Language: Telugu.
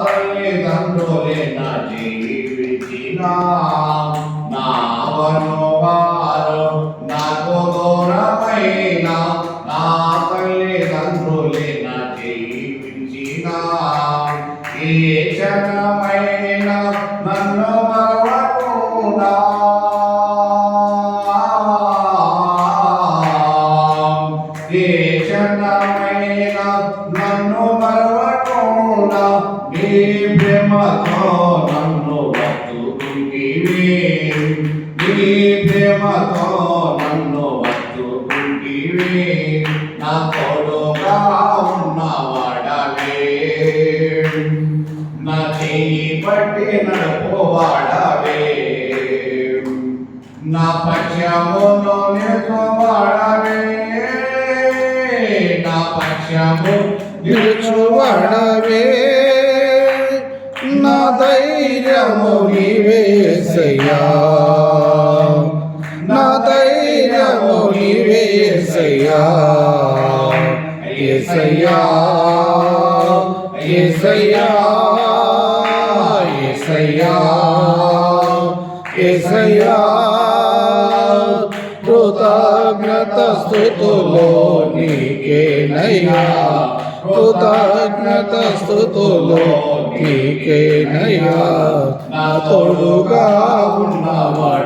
తల్లిదండ్రులే నా జీవించిన నా వనువారు నాకు దూరమైన నా తల్లిదండ్రులే నా జీవించిన ఏ క్షణమైన నన్ను మరవకుండా ఏ క్షణమైన నన్ను మరవ నీ ప్రేమతో నన్ను వత్తుకుంటివి. నీ ప్రేమతో నన్ను వత్తుకుంటివి. నా తోడుగా ఉన్నవాడవే నా చెయ్యి పట్టి నడుపువాడవే నా పక్షమును నిలుచువాడవే నా పక్షము నిలుచువడవే నా ధైర్యము నీవేసయ్యా నా ధైర్యము నీవేసయ్యా ఏసయ్యా ఏసయ్యా ఏసయ్యా ఏసయ్యా. కృతజ్ఞత స్థుతులో నీకేనయ్యా కృతజ్ఞత స్థుతులో నీకేనయ్యా నా తోడుగా ఉన్నవాడు